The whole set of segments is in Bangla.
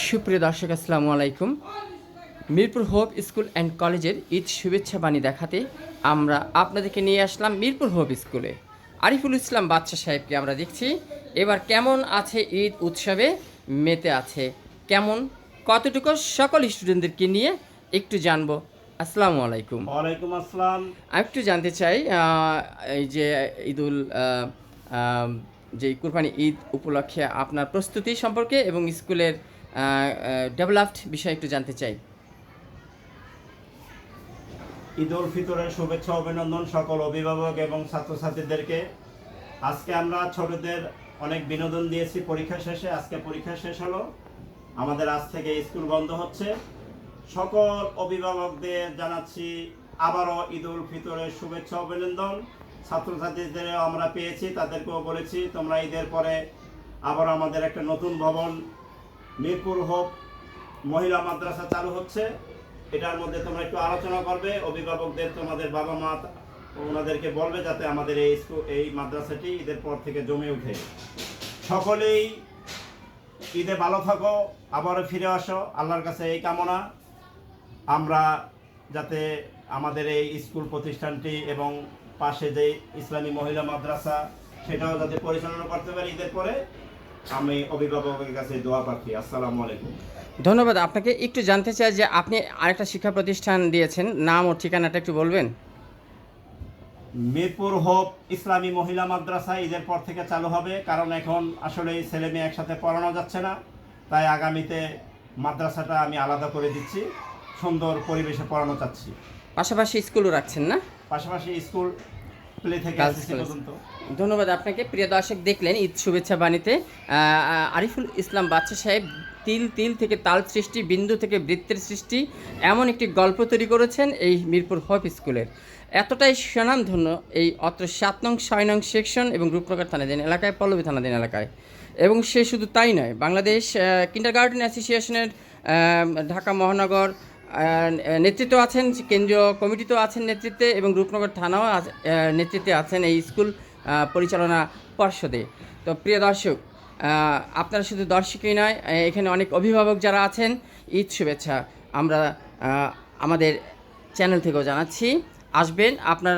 সুপ্রিয় দর্শক আসসালামু আলাইকুম। মিরপুর হোপ স্কুল অ্যান্ড কলেজের ঈদ শুভেচ্ছা বাণী দেখাতে আমরা আপনাদেরকে নিয়ে আসলাম মিরপুর হোপ স্কুলে। আরিফুল ইসলাম বাদশা সাহেবকে আমরা দেখছি। এবার কেমন আছে ঈদ উৎসবে? মেতে আছে। কেমন? কতটুকু? সকল স্টুডেন্টদেরকে নিয়ে একটু জানব। আসসালামু আলাইকুম। ওয়ালাইকুম আসসালাম। আমি একটু জানতে চাই এই যে ঈদুল যে কুরবানি ঈদ উপলক্ষে আপনার প্রস্তুতি সম্পর্কে এবং স্কুলের ডেভেলপড বিষয়ে একটু জানতে চাই। ঈদ উল ফিতরের শুভেচ্ছা, অভিনন্দন সকল অভিভাবক এবং ছাত্রছাত্রীদেরকে। আজকে আমরা ছোটদের অনেক বিনোদন দিয়েছি, পরীক্ষা শেষে, আজকে পরীক্ষা শেষ হলো। আমাদের আজ থেকে স্কুল বন্ধ হচ্ছে। সকল অভিভাবকদের জানাচ্ছি আবারও ঈদ উল ফিতরের শুভেচ্ছা, অভিনন্দন। ছাত্রছাত্রীদের আমরা পেয়েছি, তাদেরকেও বলেছি, তোমরা ঈদের পরে আবার আমাদের একটা নতুন ভবন মিরপুর হোক, মহিলা মাদ্রাসা চালু হচ্ছে। এটার মধ্যে তোমরা একটু আলোচনা করবে। অভিভাবকদের তোমাদের বাবা মা ওনাদেরকে বলবে যাতে আমাদের এই স্কুল এই মাদ্রাসাটি ঈদের পর থেকে জমে ওঠে সকলেই ঈদে ভালো থাকো, আবারও ফিরে আসো। আল্লাহর কাছে এই কামনা। আমরা যাতে আমাদের এই স্কুল প্রতিষ্ঠানটি এবং পাশে যে ইসলামী মহিলা মাদ্রাসা, সেটাও যাতে পরিচালনা করতে পারি ঈদের পরে। আমি অভিভাবকের কাছে দোয়া পাচ্ছি আসসালামু আলাইকুম। ধন্যবাদ। আপনাকে একটু জানতে চাই যে আপনি আরেকটা শিক্ষা প্রতিষ্ঠান দিয়েছেন নাম ও ঠিকানাটা একটু বলবেন? মিরপুর হোপ ইসলামী মহিলা মাদ্রাসা ঈদের পর থেকে চালু হবে কারণ এখন আসলে ছেলে মেয়ে একসাথে পড়ানো যাচ্ছে না তাই আগামীতে মাদ্রাসাটা আমি আলাদা করে দিচ্ছি সুন্দর পরিবেশে পড়ানো চাচ্ছি। পাশাপাশি স্কুলও রাখছেন না? পাশাপাশি স্কুল প্লে থেকে এসএসসি পর্যন্ত। ধন্যবাদ আপনাকে। প্রিয় দর্শক দেখলেন ঈদ শুভেচ্ছা বাণীতে আরিফুল ইসলাম বাদশা সাহেব তিল তিল থেকে তাল সৃষ্টি বিন্দু থেকে বৃত্তের সৃষ্টি এমন একটি গল্প তৈরি করেছেন এই মিরপুর হোপ স্কুলের। এতটাই স্বনামধন্য এই অত্র সাত নং ছয় নং সেকশন এবং রূপনগর থানাধীন এলাকায় পল্লবী থানাধীন এলাকায়। এবং সে শুধু তাই নয় বাংলাদেশ কিন্ডার গার্ডেন অ্যাসোসিয়েশনের ঢাকা মহানগর নেতৃত্ব আছেন, কেন্দ্রীয় কমিটিতেও আছেন নেতৃত্বে এবং রূপনগর থানাও নেতৃত্বে আছেন এই স্কুল পরিচালনা পর্ষদে। তো প্রিয় দর্শক আপনারা শুধু দর্শকই নয় এখানে অনেক অভিভাবক যারা আছেন, ঈদ শুভেচ্ছা আমরা আমাদের চ্যানেল থেকেও জানাচ্ছি। আসবেন, আপনার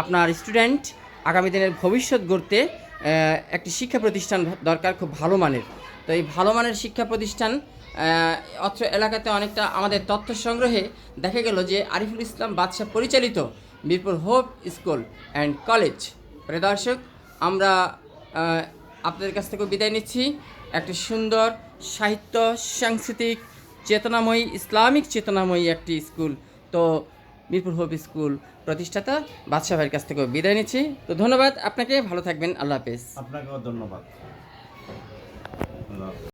আপনার স্টুডেন্ট আগামী দিনের ভবিষ্যৎ গড়তে একটি শিক্ষা প্রতিষ্ঠান দরকার, খুব ভালো মানের। তো এই ভালো মানের শিক্ষা প্রতিষ্ঠান অত্র এলাকাতে অনেকটা আমাদের তথ্য সংগ্রহে দেখা গেল যে আরিফুল ইসলাম বাদশাহ পরিচালিত Mirpur hope school and college. প্রিয় দর্শক, আমরা আপনাদের কাছ থেকে বিদায় নিচ্ছি। একটি সুন্দর সাহিত্য, সাংস্কৃতিক, চেতনাময়ী, ইসলামিক চেতনাময়ী একটি স্কুল। তো মিরপুর হোপ স্কুল প্রতিষ্ঠাতা বাদশাহ ভাইয়ের কাছ থেকে বিদায় নিচ্ছি। তো ধন্যবাদ, আপনাকে ভালো থাকবেন, আল্লাহ হাফেজ। আপনাকেও ধন্যবাদ। আল্লাহ হাফেজ।